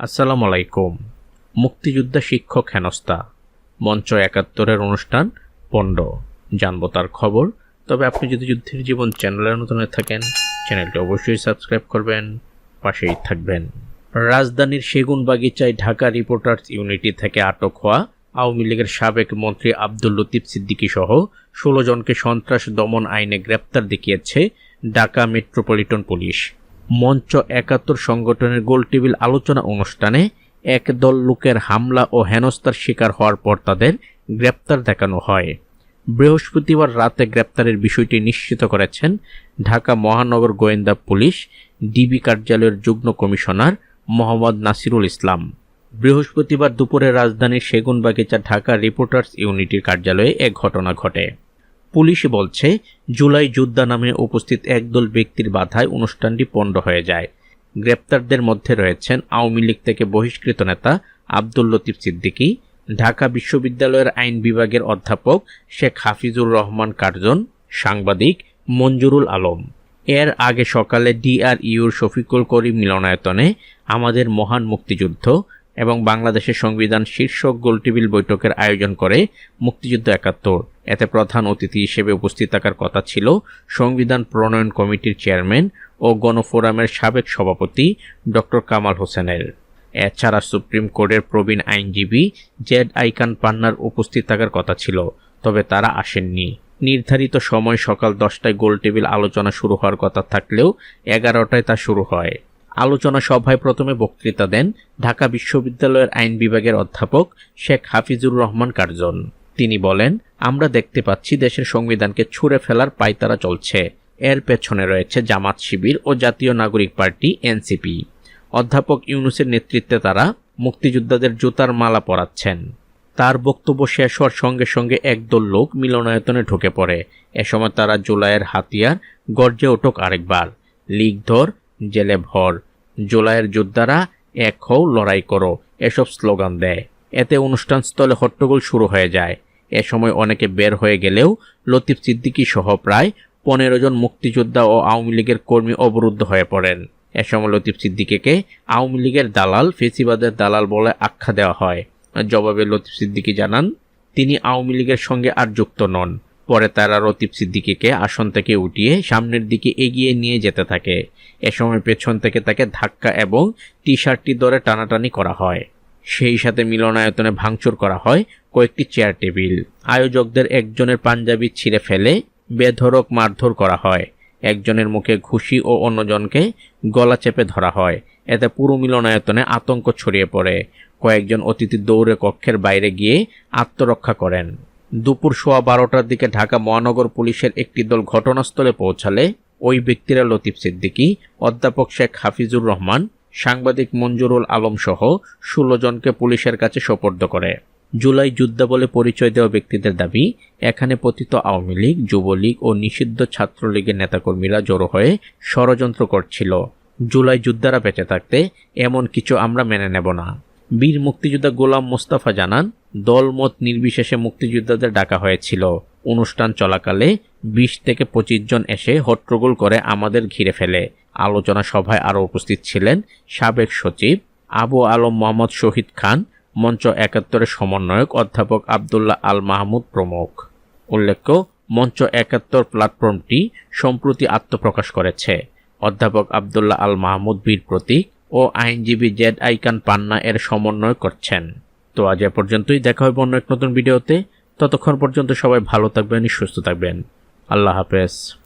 আসসালামু আলাইকুম মুক্তিযোদ্ধা শিক্ষক হেনস্তা মঞ্চ একাত্তরের অনুষ্ঠান পণ্ড। জানব তার খবর। তবে আপনি যদি যুদ্ধের জীবন চ্যানেলের নতুন থাকেন, চ্যানেলটি অবশ্যই সাবস্ক্রাইব করবেন, পাশেই থাকবেন। রাজধানীর সেগুন বাগিচায় ঢাকা রিপোর্টার্স ইউনিটি থেকে আটক হওয়া আওয়ামী লীগের সাবেক মন্ত্রী আব্দুল লতিফ সিদ্দিকী সহ ষোলো জনকে সন্ত্রাস দমন আইনে গ্রেপ্তার দেখিয়েছে ঢাকা মেট্রোপলিটন পুলিশ। মঞ্চ একাত্তর সংগঠনের গোলটেবিল আলোচনা অনুষ্ঠানে একদল লোকের হামলা ও হেনস্থার শিকার হওয়ার পর তাদের গ্রেপ্তার দেখানো হয়। বৃহস্পতিবার রাতে গ্রেপ্তারের বিষয়টি নিশ্চিত করেছেন ঢাকা মহানগর গোয়েন্দা পুলিশ, ডিবি কার্যালয়ের যুগ্ম কমিশনার মোহাম্মদ নাসিরুল ইসলাম। বৃহস্পতিবার দুপুরে রাজধানীর সেগুনবাগিচা ঢাকা রিপোর্টার্স ইউনিটির কার্যালয়ে এক ঘটনা ঘটে। পুলিশ বলছে, জুলাই যোদ্ধা নামে উপস্থিত একদল ব্যক্তির বাধায় অনুষ্ঠানটি পণ্ড হয়ে যায়। গ্রেপ্তারদের মধ্যে রয়েছেন আওয়ামী লীগ থেকে বহিষ্কৃত নেতা আব্দুল লতিফ সিদ্দিকী, ঢাকা বিশ্ববিদ্যালয়ের আইন বিভাগের অধ্যাপক শেখ হাফিজুর রহমান কার্জন, সাংবাদিক মঞ্জুরুল আলম। এর আগে সকালে ডিআরইউর শফিকুল করিম মিলনায়তনে আমাদের মহান মুক্তিযুদ্ধ এবং বাংলাদেশের সংবিধান শীর্ষক গোলটেবিল বৈঠকের আয়োজন করে মুক্তিযুদ্ধ একাত্তর। এতে প্রধান অতিথি হিসেবে উপস্থিত থাকার কথা ছিল সংবিধান প্রণয়ন কমিটির চেয়ারম্যান ও গণফোরামের সাবেক সভাপতি ডক্টর কামাল হোসেনের। এছাড়া সুপ্রিম কোর্টের প্রবীণ আইনজীবী জেড আইকান পান্নার উপস্থিত থাকার কথা ছিল, তবে তারা আসেননি। নির্ধারিত সময় সকাল দশটায় গোলটেবিল আলোচনা শুরু হওয়ার কথা থাকলেও এগারোটায় তা শুরু হয়। আলোচনা সভায় প্রথমে বক্তৃতা দেন ঢাকা বিশ্ববিদ্যালয়ের আইন বিভাগের অধ্যাপক শেখ হাফিজুর রহমান কার্জন। তিনি বলেন, আমরা দেখতে পাচ্ছি দেশের সংবিধানকে ছুঁড়ে ফেলার পায়তারা চলছে। এর পেছনে রয়েছে জামাত শিবির ও জাতীয় নাগরিক পার্টি, এনসিপি। অধ্যাপক ইউনুসের নেতৃত্বে তারা মুক্তিযোদ্ধাদের জুতার মালা পরাচ্ছেন। তার বক্তব্য শেষ হওয়ার সঙ্গে সঙ্গে একদল লোক মিলনায়তনে ঢুকে পড়ে। এ সময় তারা জুলাইয়ের হাতিয়ার গর্জে ওঠক আরেকবার। লিগ ধর, জেলে ভর। জুলাইয়ের যোদ্ধারা, এক হও লড়াই করো, এসব স্লোগান দেয়। এতে অনুষ্ঠানস্থলে হট্টগোল শুরু হয়ে যায়। এ সময় অনেকে বের হয়ে গেলেও লতিফ সিদ্দিকী সহ প্রায় পনেরো জন মুক্তিযোদ্ধা ও আওয়ামী লীগের কর্মী অবরুদ্ধ হয়ে পড়েন। এ সময় লতিফ সিদ্দিকীকে আওয়ামী লীগের দালাল, ফেসিবাদের দালাল বলে আখ্যা দেওয়া হয়। জবাবে লতিফ সিদ্দিকী জানান, তিনি আওয়ামী লীগের সঙ্গে আর যুক্ত নন। পরে তারা লতিফ সিদ্দিকীকে আসন থেকে উঠিয়ে সামনের দিকে এগিয়ে নিয়ে যেতে থাকে। এ সময় পেছন থেকে তাকে ধাক্কা এবং টি শার্টটি ধরে টানাটানি করা হয়। সেই সাথে মিলনায়তনে ভাঙচুর করা হয় কয়েকটি চেয়ার টেবিল আয়োজকদের একজনের পাঞ্জাবি ছিঁড়ে ফেলে বেধরক মারধর করা হয়। একজনের মুখে ঘুষি ও অন্যজনকে গলা চেপে ধরা হয়। এতে পুরো মিলনায়তনে আতঙ্ক ছড়িয়ে পড়ে। কয়েকজন অতিথি দৌড়ে কক্ষের বাইরে গিয়ে আত্মরক্ষা করেন। দুপুর সোয়া বারোটার দিকে ঢাকা মহানগর পুলিশের একটি দল ঘটনাস্থলে পৌঁছালে ওই ব্যক্তিরা লতিফ সিদ্দিকী, অধ্যাপক শেখ হাফিজুর রহমান সাংবাদিক মঞ্জুরুল আলম সহ ষোলো জনকে পুলিশের কাছে সোপর্দ করে। জুলাই যুদ্ধা বলে পরিচয় দেওয়া ব্যক্তিদের দাবি, এখানে পতিত আওয়ামী লীগ, যুবলীগ ও নিষিদ্ধ ছাত্রলীগের নেতাকর্মীরা জড়ো হয়ে ষড়যন্ত্র করছিল। জুলাই যুদ্ধারা বেঁচে থাকতে এমন কিছু আমরা মেনে নেব না। বীর মুক্তিযোদ্ধা গোলাম মোস্তাফা জানান, দলমত নির্বিশেষে মুক্তিযোদ্ধাদের ডাকা হয়েছিল। অনুষ্ঠান চলাকালে বিশ থেকে পঁচিশ জন এসে হট্টগোল করে আমাদের ঘিরে ফেলে। আলোচনা সভায় আরও উপস্থিত ছিলেন সাবেক সচিব আবু আলম মোহাম্মদ শহীদ খান, মঞ্চ একাত্তরের সমন্বয়ক অধ্যাপক আবদুল্লাহ আল মাহমুদ প্রমুখ। উল্লেখ্য, মঞ্চ একাত্তর প্ল্যাটফর্মটি সম্প্রতি আত্মপ্রকাশ করেছে। অধ্যাপক আবদুল্লাহ আল মাহমুদ বীর প্রতীক ও আইনজীবী জেড আইকান পান্না এর সমন্বয় করছেন। তো আজ এ পর্যন্তই, দেখা হবে অন্য এক নতুন ভিডিওতে। ততক্ষণ পর্যন্ত সবাই ভালো থাকবেন, সুস্থ থাকবেন। আল্লাহ হাফেজ।